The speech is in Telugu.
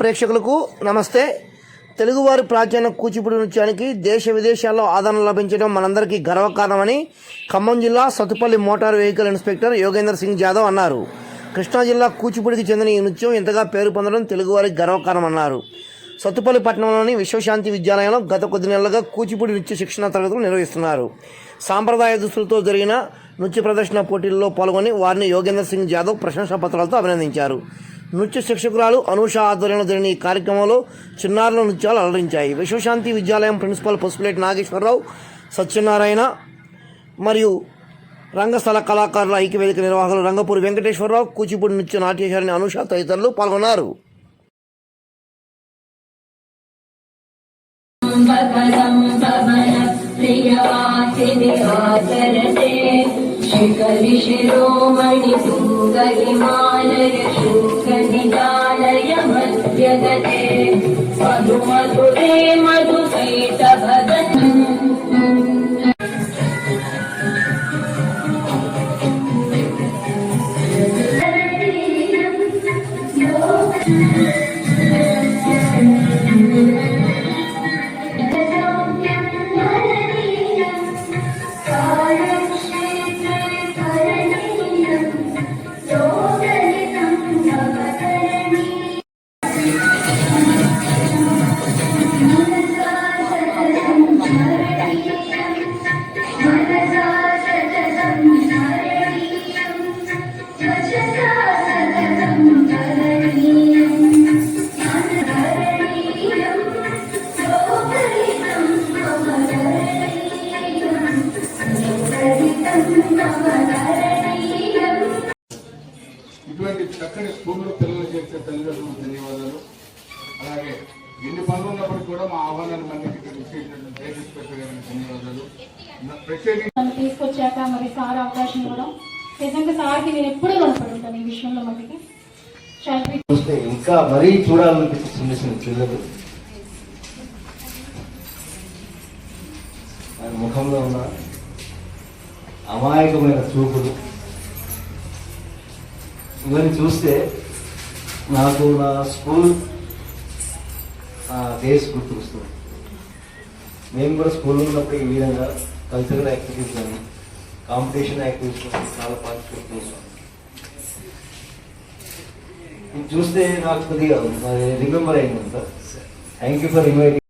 ప్రేక్షకులకు నమస్తే. తెలుగువారి ప్రాచీన కూచిపూడి నృత్యానికి దేశ విదేశాల్లో ఆదరణ లభించడం మనందరికీ గర్వకారణమని ఖమ్మం జిల్లా Sathupalli motor vehicle inspector Yogender Singh Jadhav అన్నారు. కృష్ణా జిల్లా కూచిపూడికి చెందిన ఈ నృత్యం ఇంతగా పేరు పొందడం తెలుగువారికి గర్వకారణమన్నారు. సత్తుపల్లి పట్టణంలోని విశ్వశాంతి విద్యాలయంలో గత కొద్ది నెలలుగా కూచిపూడి నృత్య శిక్షణ తరగతులు నిర్వహిస్తున్నారు. సాంప్రదాయ దుస్తులతో జరిగిన నృత్య ప్రదర్శన పోటీల్లో పాల్గొని వారిని యోగేందర్ సింగ్ జాదవ్ ప్రశంసా పత్రాలతో అభినందించారు. నృత్య శిక్షకురాలు అనూష ఆధ్వర్యంలో జరిగిన ఈ కార్యక్రమంలో చిన్నారుల నృత్యాలు అలరించాయి. విశ్వశాంతి విద్యాలయం ప్రిన్సిపల్ పుష్పలేటి నాగేశ్వరరావు సత్యనారాయణ మరియు రంగస్థల కళాకారుల ఐక్యవేదిక నిర్వాహకులు రంగపూరి వెంకటేశ్వరరావు కూచిపూడి నృత్య నాట్యశారిని అనూష తదితరులు పాల్గొన్నారు. ప్రియవాసి प्रियवासिनि आचरते शिखरि शिरोमणि सुन्दरिमालय शूकनिदालय मध्यगते मधुमधुरे मधुकैटभदन् తీసుకొచ్చాక మరి సార్ అవకాశం ఇవ్వడం. నిజంగా సార్కి నేను ఎప్పుడూ రుణపడి ఉంటాను ఈ విషయంలో మటుకి. చాలా చూస్తే ఇంకా మరీ చూడాలనిపిస్తుంది చిన్న పిల్లలు. ఆయన ముఖంలో ఉన్న అమాయకమైన చూపులు. ఇవన్నీ చూస్తే నాకు నా స్కూల్ డేస్ గుర్తుకొస్తుంది మేము కూడా స్కూల్లో ఉన్నప్పుడు ఈ విధంగా కల్చరల్ యాక్టివిటీస్ కానీ కాంపిటీషన్ యాక్టివిటీస్ చాలా పార్టిసిపేట్ చేస్తాం ఇది చూస్తే నాకు కొద్దిగా రిమెంబర్ అయింది sir thank you for inviting